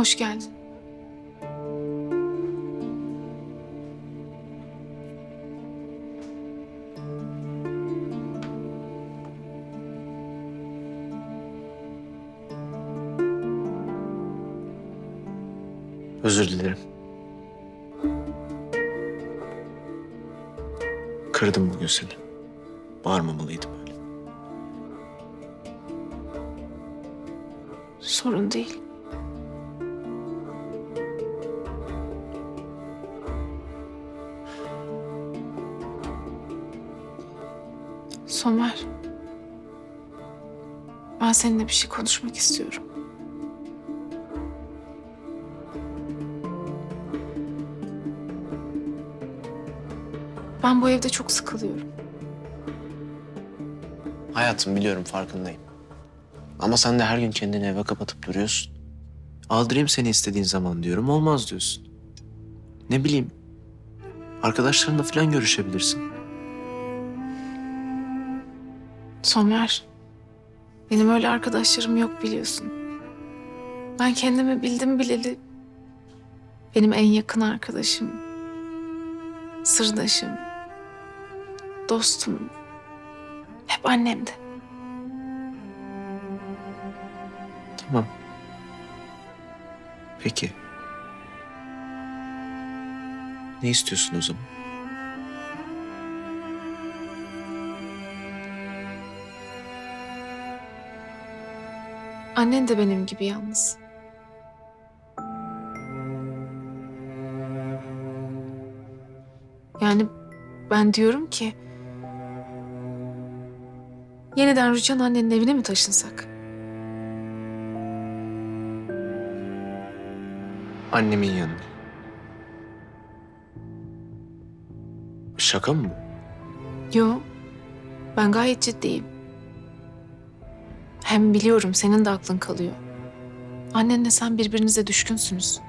Hoş geldin. Özür dilerim. Kırdım bugün seni. Bağırmamalıydım öyle. Sorun değil. Somer. Ben seninle bir şey konuşmak istiyorum. Ben bu evde çok sıkılıyorum. Hayatım biliyorum farkındayım. Ama sen de her gün kendini eve kapatıp duruyorsun. Aldırayım seni istediğin zaman diyorum. Olmaz diyorsun. Ne bileyim. Arkadaşlarınla falan görüşebilirsin. Somer, benim öyle arkadaşlarım yok biliyorsun. Ben kendimi bildim bileli benim en yakın arkadaşım, sırdaşım, dostum hep annemdi. Tamam. Peki. Ne istiyorsun o zaman? Annen de benim gibi yalnız. Yani ben diyorum ki... Yeniden Rüçhan annenin evine mi taşınsak? Annemin yanına. Şaka mı bu? Yo, ben gayet ciddiyim. Hem biliyorum senin de aklın kalıyor. Annenle sen birbirinize düşkünsünüz.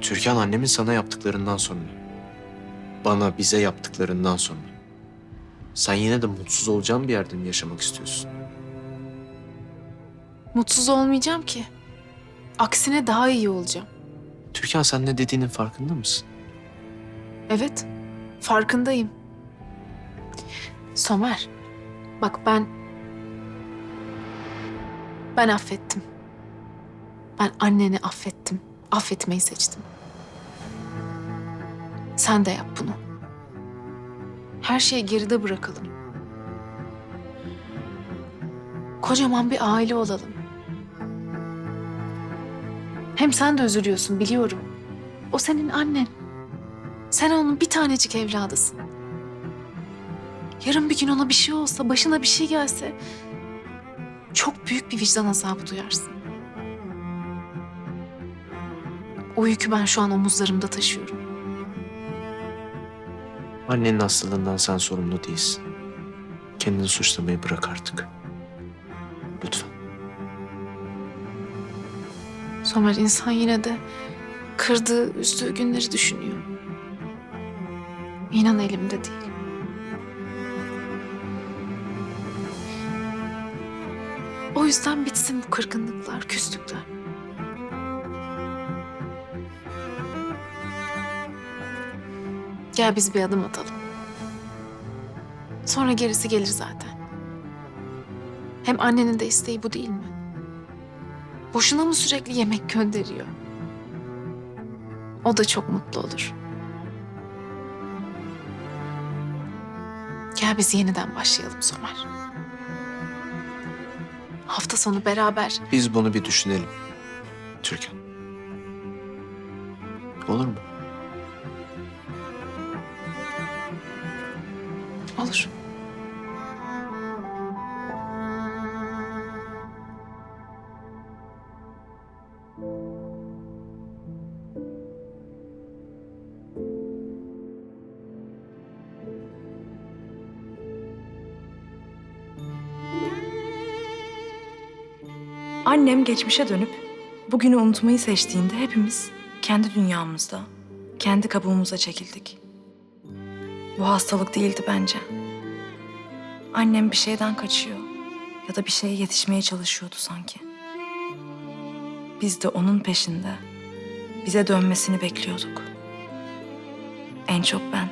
Türkan annemin sana yaptıklarından sonra. Bana, bize yaptıklarından sonra. Sen yine de mutsuz olacağın bir yerde mi yaşamak istiyorsun? Mutsuz olmayacağım ki. Aksine daha iyi olacağım. Türkan sen ne dediğinin farkında mısın? Evet, farkındayım. Somer, bak ben... Ben affettim. Ben anneni affettim. Affetmeyi seçtim. Sen de yap bunu. Her şeyi geride bırakalım. Kocaman bir aile olalım. Hem sen de üzülüyorsun biliyorum. O senin annen. Sen onun bir tanecik evladısın. Yarın bir gün ona bir şey olsa, başına bir şey gelse... ...çok büyük bir vicdan azabı duyarsın. O yükü ben şu an omuzlarımda taşıyorum. Annenin hastalığından sen sorumlu değilsin. Kendini suçlamayı bırak artık. Lütfen. Somer insan yine de kırdığı, üzdüğü günleri düşünüyor. İnan elimde değil. O yüzden bitsin bu kırgınlıklar, küslükler. Gel biz bir adım atalım. Sonra gerisi gelir zaten. Hem annenin de isteği bu değil mi? Boşuna mı sürekli yemek gönderiyor? O da çok mutlu olur. Gel biz yeniden başlayalım Somer. Hafta sonu beraber Biz bunu bir düşünelim. Türkan. Olur mu? olur. Annem geçmişe dönüp bugünü unutmayı seçtiğinde hepimiz kendi dünyamızda, kendi kabuğumuza çekildik. Bu hastalık değildi bence. Annem bir şeyden kaçıyor ya da bir şeye yetişmeye çalışıyordu sanki. Biz de onun peşinde bize dönmesini bekliyorduk. En çok ben.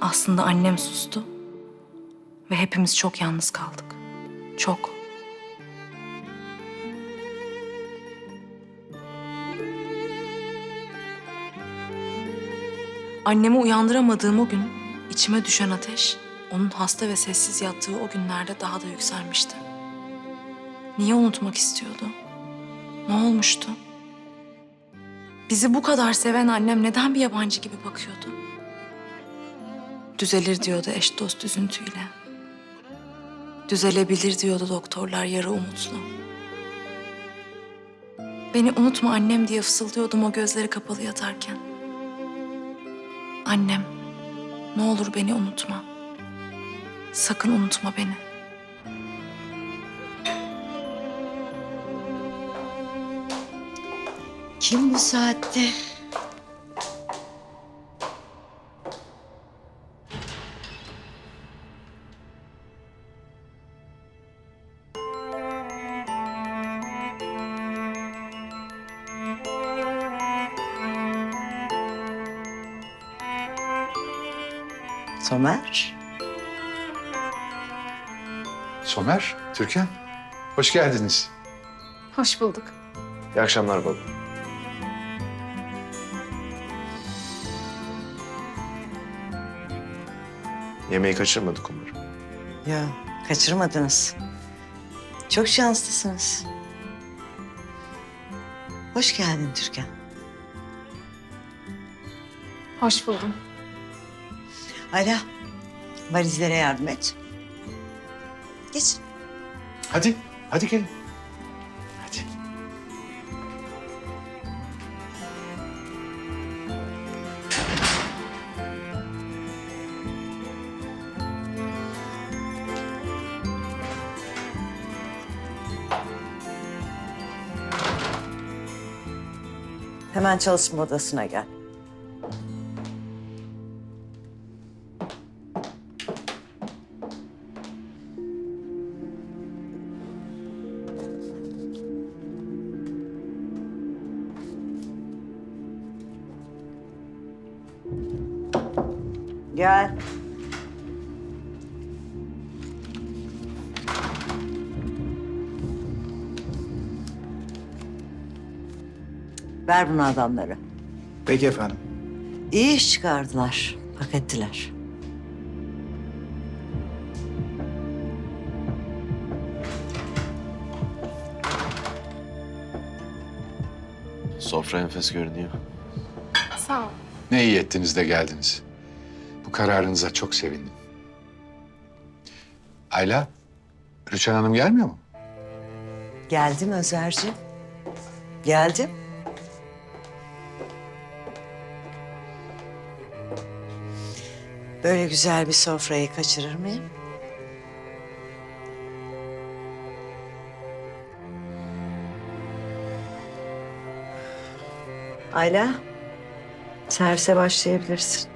Aslında annem sustu ve hepimiz çok yalnız kaldık. Çok. Annemi uyandıramadığım o gün içime düşen ateş onun hasta ve sessiz yattığı o günlerde daha da yükselmişti. Niye unutmak istiyordu? Ne olmuştu? Bizi bu kadar seven annem neden bir yabancı gibi bakıyordu? Düzelir diyordu eş dost üzüntüyle. Düzelebilir diyordu doktorlar yarı umutlu. Beni unutma annem diye fısıldıyordum o gözleri kapalı yatarken. Annem, ne olur beni unutma. Sakın unutma beni. Kim bu saatte? Somer. Somer, Türkan. Hoş geldiniz. Hoş bulduk. İyi akşamlar baba. Yemeği kaçırmadık umarım. Ya kaçırmadınız. Çok şanslısınız. Hoş geldin Türkan. Hoş buldum. Ayla, valizlere yardım et. Geç. Hadi, hadi gelin. Hadi. Hemen çalışma odasına gel. Gel. Ver bunu adamlara. Peki efendim. İyi iş çıkardılar. Hak ettiler. Sofra enfes görünüyor. Sağ ol. Ne iyi ettiniz de geldiniz. Bu kararınıza çok sevindim. Ayla, Rüçhan Hanım gelmiyor mu? Geldim Özerci. Geldim. Böyle güzel bir sofrayı kaçırır mıyım? Ayla, servise başlayabilirsin.